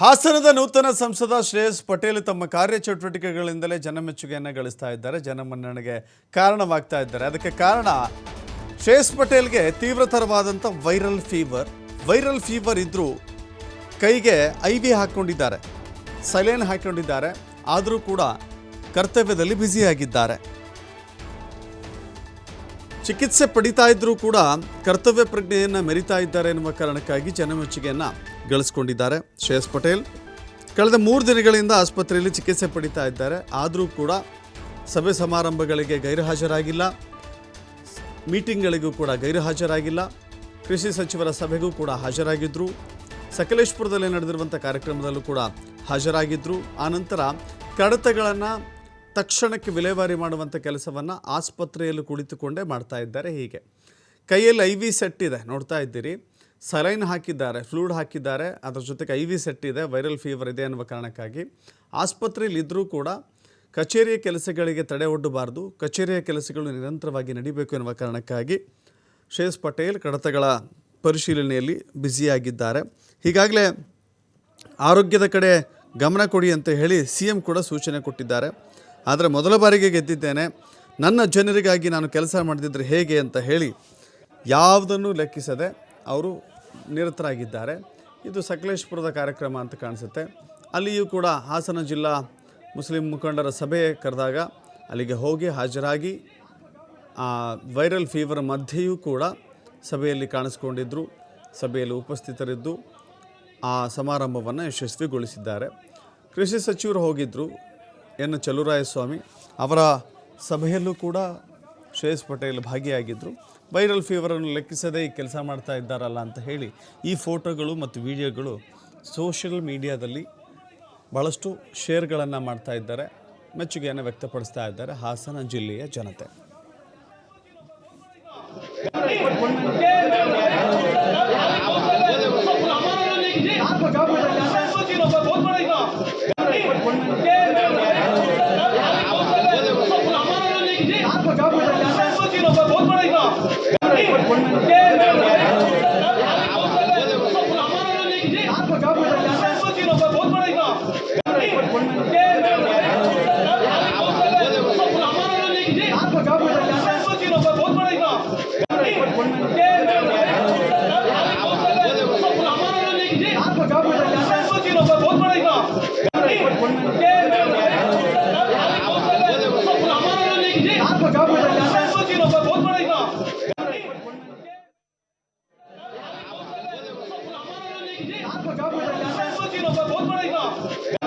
ಹಾಸನದ ನೂತನ ಸಂಸದ ಶ್ರೇಯಸ್ ಪಟೇಲ್ ತಮ್ಮ ಕಾರ್ಯಚಟುವಟಿಕೆಗಳಿಂದಲೇ ಜನಮೆಚ್ಚುಗೆಯನ್ನು ಗಳಿಸ್ತಾ ಇದ್ದಾರೆ. ಜನಮನ್ನಣೆಗೆ ಕಾರಣವಾಗ್ತಾ ಇದ್ದಾರೆ. ಅದಕ್ಕೆ ಕಾರಣ ಶ್ರೇಯಸ್ ಪಟೇಲ್ಗೆ ತೀವ್ರತರವಾದಂಥ ವೈರಲ್ ಫೀವರ್. ವೈರಲ್ ಫೀವರ್ ಇದ್ದರೂ ಕೈಗೆ ಐ ವಿ ಹಾಕ್ಕೊಂಡಿದ್ದಾರೆ ಸೈಲೇನ್ ಹಾಕ್ಕೊಂಡಿದ್ದಾರೆ ಆದರೂ ಕೂಡ ಕರ್ತವ್ಯದಲ್ಲಿ ಬ್ಯುಸಿಯಾಗಿದ್ದಾರೆ. ಚಿಕಿತ್ಸೆ ಪಡಿತಾ ಇದ್ರೂ ಕೂಡ ಕರ್ತವ್ಯ ಪ್ರಜ್ಞೆಯನ್ನು ಮೆರಿತಾ ಇದ್ದಾರೆ ಎನ್ನುವ ಕಾರಣಕ್ಕಾಗಿ ಜನಮೆಚ್ಚುಗೆಯನ್ನು ಗಳಿಸ್ಕೊಂಡಿದ್ದಾರೆ. ಶ್ರೇಯಸ್ ಪಟೇಲ್, ಕಳೆದ ಮೂರು ದಿನಗಳಿಂದ ಆಸ್ಪತ್ರೆಯಲ್ಲಿ ಚಿಕಿತ್ಸೆ ಪಡಿತಾ ಇದ್ದಾರೆ. ಆದರೂ ಕೂಡ ಸಭೆ ಸಮಾರಂಭಗಳಿಗೆ ಗೈರು ಹಾಜರಾಗಿಲ್ಲ ಮೀಟಿಂಗ್ಗಳಿಗೂ ಕೂಡ ಗೈರು ಹಾಜರಾಗಿಲ್ಲ ಕೃಷಿ ಸಚಿವರ ಸಭೆಗೂ ಕೂಡ ಹಾಜರಾಗಿದ್ದರು ಸಕಲೇಶ್ಪುರದಲ್ಲಿ ನಡೆದಿರುವಂಥ ಕಾರ್ಯಕ್ರಮದಲ್ಲೂ ಕೂಡ ಹಾಜರಾಗಿದ್ದರು ಆನಂತರ ಕಡತಗಳನ್ನು ತಕ್ಷಣಕ್ಕೆ ವಿಲೇವಾರಿ ಮಾಡುವಂಥ ಕೆಲಸವನ್ನು ಆಸ್ಪತ್ರೆಯಲ್ಲಿ ಕುಳಿತುಕೊಂಡೇ ಮಾಡ್ತಾ ಇದ್ದಾರೆ ಹೀಗೆ. ಕೈಯಲ್ಲಿ ಐ ವಿ ಸೆಟ್ ಇದೆ, ನೋಡ್ತಾ ಇದ್ದೀರಿ. ಸಲೈನ್ ಹಾಕಿದ್ದಾರೆ ಫ್ಲೂಡ್ ಹಾಕಿದ್ದಾರೆ. ಅದರ ಜೊತೆಗೆ ಐ ವಿ ಸೆಟ್ ಇದೆ, ವೈರಲ್ ಫೀವರ್ ಇದೆ ಅನ್ನುವ ಕಾರಣಕ್ಕಾಗಿ. ಆಸ್ಪತ್ರೆಯಲ್ಲಿ ಇದ್ದರೂ ಕೂಡ ಕಚೇರಿಯ ಕೆಲಸಗಳಿಗೆ ತಡೆ ಒಡ್ಡಬಾರ್ದು, ಕಚೇರಿಯ ಕೆಲಸಗಳು ನಿರಂತರವಾಗಿ ನಡೀಬೇಕು ಎನ್ನುವ ಕಾರಣಕ್ಕಾಗಿ ಶ್ರೇಯಸ್ ಪಟೇಲ್ ಕಡತಗಳ ಪರಿಶೀಲನೆಯಲ್ಲಿ ಬ್ಯುಸಿಯಾಗಿದ್ದಾರೆ. ಹೀಗಾಗಲೇ ಆರೋಗ್ಯದ ಕಡೆ ಗಮನ ಕೊಡಿ ಅಂತ ಹೇಳಿ ಸಿ ಎಂ ಕೂಡ ಸೂಚನೆ ಕೊಟ್ಟಿದ್ದಾರೆ. ಆದರೆ ಮೊದಲ ಬಾರಿಗೆ ಗೆದ್ದಿದ್ದೇನೆ. ನನ್ನ ಜನರಿಗಾಗಿ ನಾನು ಕೆಲಸ ಮಾಡದಿದ್ದರೆ ಹೇಗೆ ಅಂತ ಹೇಳಿ ಯಾವುದನ್ನು ಲೆಕ್ಕಿಸದೆ ಅವರು ನಿರತರಾಗಿದ್ದಾರೆ. ಇದು ಸಕಲೇಶ್ಪುರದ ಕಾರ್ಯಕ್ರಮ ಅಂತ ಕಾಣಿಸುತ್ತೆ. ಅಲ್ಲಿಯೂ ಕೂಡ ಹಾಸನ ಜಿಲ್ಲಾ ಮುಸ್ಲಿಂ ಮುಖಂಡರ ಸಭೆ ಕರೆದಾಗ ಅಲ್ಲಿಗೆ ಹೋಗಿ ಹಾಜರಾಗಿ, ಆ ವೈರಲ್ ಫೀವರ್ ಮಧ್ಯೆಯೂ ಕೂಡ ಸಭೆಯಲ್ಲಿ ಕಾಣಿಸ್ಕೊಂಡಿದ್ದರು ಸಭೆಯಲ್ಲಿ ಉಪಸ್ಥಿತರಿದ್ದು ಆ ಸಮಾರಂಭವನ್ನು ಯಶಸ್ವಿಗೊಳಿಸಿದ್ದಾರೆ. ಕೃಷಿ ಸಚಿವರು ಹೋಗಿದ್ದರು ಎನ್ ಚಲುರಾಯಸ್ವಾಮಿ ಅವರ ಸಭೆಯಲ್ಲೂ ಕೂಡ ಶ್ರೇಯಸ್ ಪಟೇಲ್ ಭಾಗಿಯಾಗಿದ್ದರು ವೈರಲ್ ಫೀವರನ್ನು ಲೆಕ್ಕಿಸದೇ ಈ ಕೆಲಸ ಮಾಡ್ತಾ ಇದ್ದಾರಲ್ಲ ಅಂತ ಹೇಳಿ ಈ ಫೋಟೋಗಳು ಮತ್ತು ವಿಡಿಯೋಗಳು ಸೋಷಿಯಲ್ ಮೀಡಿಯಾದಲ್ಲಿ ಭಾಳಷ್ಟು ಶೇರ್ಗಳನ್ನು ಮಾಡ್ತಾ ಇದ್ದಾರೆ. ಮೆಚ್ಚುಗೆಯನ್ನು ವ್ಯಕ್ತಪಡಿಸ್ತಾ ಇದ್ದಾರೆ ಹಾಸನ ಜಿಲ್ಲೆಯ ಜನತೆ. आपको जॉब मिल जाता है